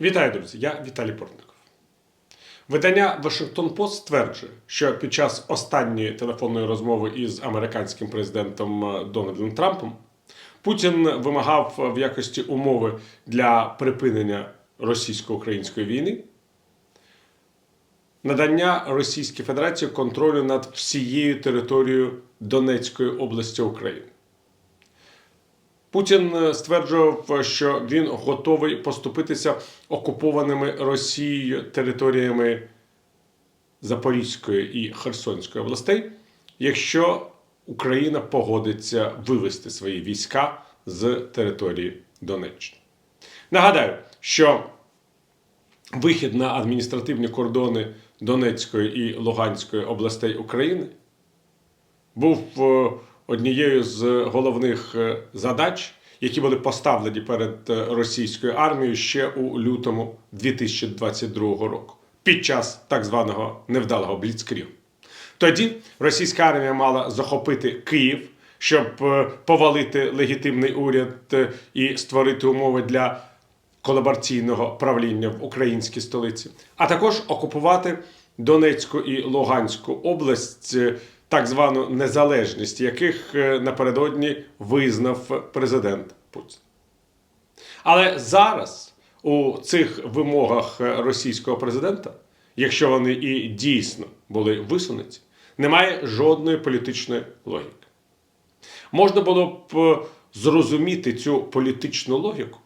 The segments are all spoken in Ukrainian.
Вітаю, друзі! Я Віталій Портников. Видання Вашингтон Пост стверджує, що під час останньої телефонної розмови із американським президентом е, Дональдом Трампом Путін вимагав в якості умови для припинення російсько-української війни надання Російській Федерації контролю над всією територією Донецької області України. Путін е, стверджував, що він готовий поступитися окупованими Росією територіями Запорізької і Херсонської областей, якщо Україна погодиться вивести свої війська з території Донеччини. Нагадаю, що вихід на адміністративні кордони Донецької і Луганської областей України був е, однією з головних е, задач, які були поставлені перед е, російською армією ще у лютому 2022 року під час так званого невдалого бліцкрігу. Тоді російська армія мала захопити Київ, щоб е, повалити легітимний уряд е, і створити умови для колабораційного правління в українській столиці, а також окупувати Донецьку і Луганську область, е, так звану незалежність, яких е, напередодні визнав президент Путін. Але зараз у цих вимогах е, російського президента, якщо вони і дійсно були висунуті, немає жодної політичної логіки. Можна було б е, зрозуміти цю політичну логіку,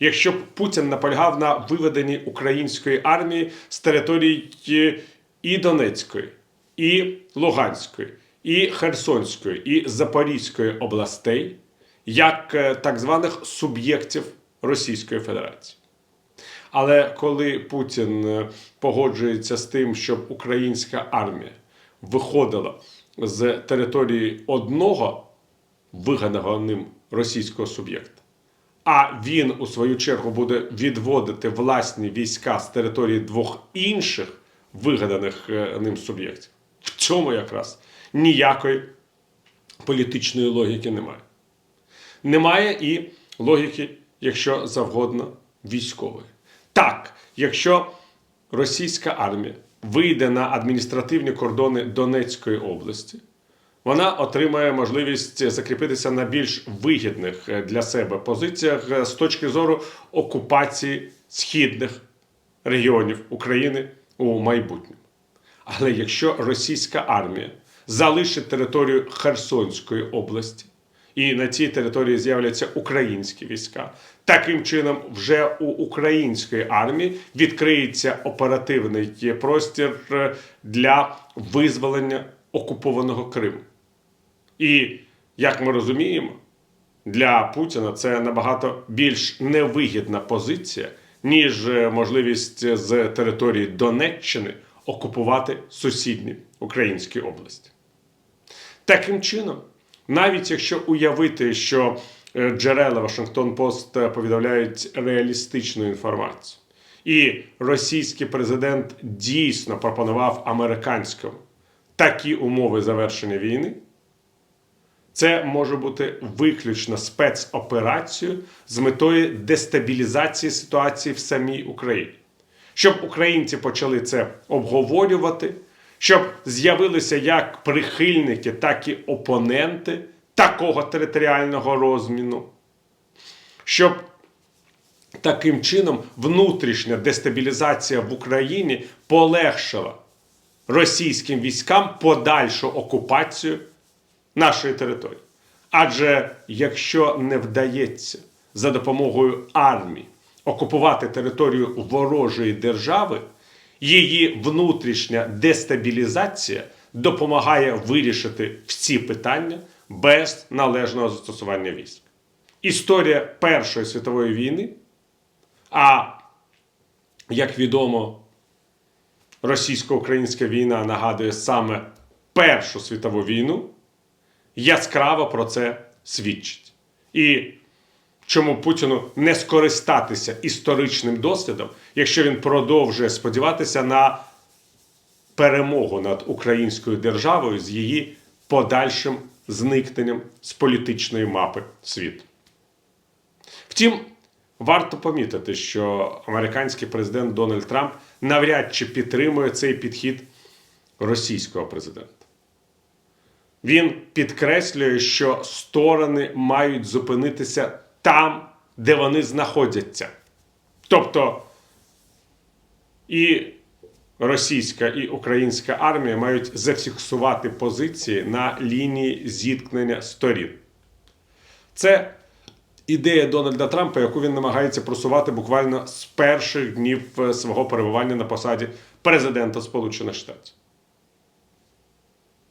якщо б Путін наполягав на виведенні української армії з територій е, і Донецької, і Луганської, і Херсонської, і Запорізької областей, як е, так званих суб'єктів Російської Федерації. Але коли Путін е, погоджується з тим, щоб українська армія виходила з території одного вигаданого ним російського суб'єкта, а він у свою чергу буде відводити власні війська з території двох інших вигаданих е, ним суб'єктів, цьому якраз ніякої політичної логіки немає. Немає і логіки, якщо завгодно, військової. Так, якщо російська армія вийде на адміністративні кордони Донецької області, вона отримає можливість закріпитися на більш вигідних для себе позиціях з точки зору окупації східних регіонів України у майбутньому. Але якщо російська армія залишить територію Херсонської області, і на цій території з'являться українські війська, таким чином вже у української армії відкриється оперативний простір е, для визволення окупованого Криму. І як ми розуміємо, для Путіна це набагато більш невигідна позиція, ніж е, можливість з території Донеччини окупувати сусідні українські області. Таким чином, навіть якщо уявити, що е, джерела Вашингтон Пост е, повідомляють реалістичну інформацію, і російський президент дійсно пропонував американському такі умови завершення війни, це може бути виключно спецоперацією з метою дестабілізації ситуації в самій Україні. Щоб українці почали це обговорювати, щоб з'явилися як прихильники, так і опоненти такого територіального розміну, щоб таким чином внутрішня дестабілізація в Україні полегшила російським військам подальшу окупацію нашої території. Адже якщо не вдається за допомогою армії окупувати територію ворожої держави, її внутрішня дестабілізація допомагає вирішити всі питання без належного застосування військ. Історія Першої світової війни, а як відомо, російсько-українська війна нагадує саме Першу світову війну, яскраво про це свідчить. І чому Путіну не скористатися історичним досвідом, якщо він продовжує сподіватися на перемогу над українською державою з її подальшим зникненням з політичної мапи світу. Втім, варто помітити, що американський президент Дональд Трамп навряд чи підтримує цей підхід російського президента. Він підкреслює, що сторони мають зупинитися там, де вони знаходяться. Тобто і російська і українська армія мають зафіксувати позиції на лінії зіткнення сторін. Це ідея Дональда Трампа, яку він намагається просувати буквально з перших днів е, свого перебування на посаді президента Сполучених Штатів.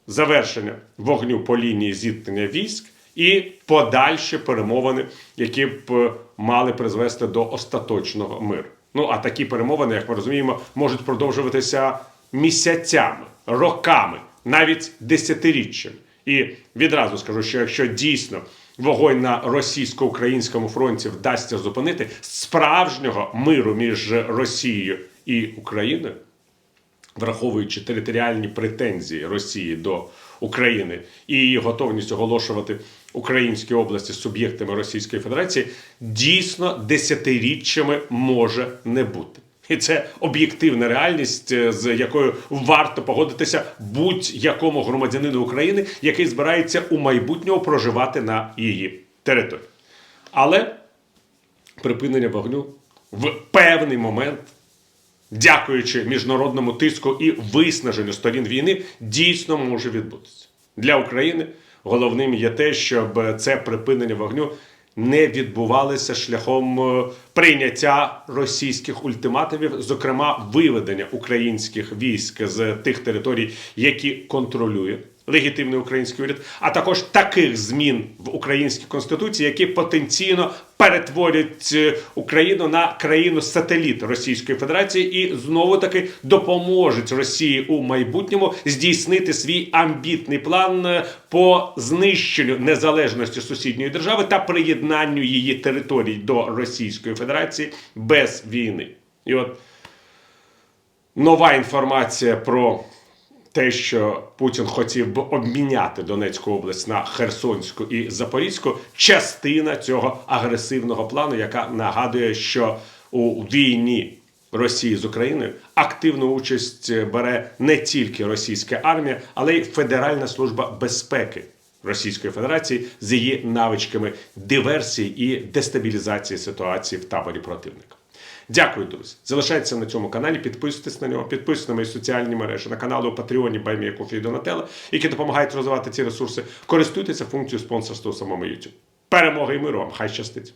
Завершення вогню по лінії зіткнення військ і подальші перемовини, які б е, мали призвести до остаточного миру. Ну а такі перемовини, як ми розуміємо, можуть продовжуватися місяцями, роками, навіть десятиріччями. І відразу скажу, що якщо дійсно вогонь на російсько-українському фронті вдасться зупинити справжнього миру між Росією і Україною, враховуючи територіальні претензії Росії до України і її готовність оголошувати українські області суб'єктами Російської Федерації, дійсно десятиріччями може не бути. І це об'єктивна реальність, е, з якою варто погодитися будь-якому громадянину України, який збирається у майбутньому проживати на її території. Але припинення вогню в певний момент дякуючи міжнародному тиску і виснаженню сторін війни, дійсно може відбутися. Для України головним є те, щоб це припинення вогню не відбувалося шляхом е, прийняття російських ультиматумів, зокрема виведення українських військ з тих територій, які контролює легітимний український уряд, а також таких змін в українській конституції, які потенційно перетворять е, Україну на країну сателіт Російської Федерації і знову таки допоможуть Росії у майбутньому здійснити свій амбітний план е, по знищенню незалежності сусідньої держави та приєднанню її територій до Російської Федерації без війни. І от нова інформація про те, що Путін хотів би обміняти Донецьку область на Херсонську і Запорізьку, частина цього агресивного плану, яка нагадує, що у війні Росії з Україною активну участь бере не тільки російська армія, але й Федеральна служба безпеки. Російської Федерації з її навичками диверсії і дестабілізації ситуації в таборі противника. Дякую, друзі. Залишайтеся на цьому каналі, підписуйтесь на нього, підписуйтесь на мої соціальні мережі, на канали у Патреоні Баймія Кофі і Донателла, які допомагають розвивати ці ресурси. Користуйтеся функцією спонсорства у самому YouTube. Перемоги і миру вам! Хай щастить!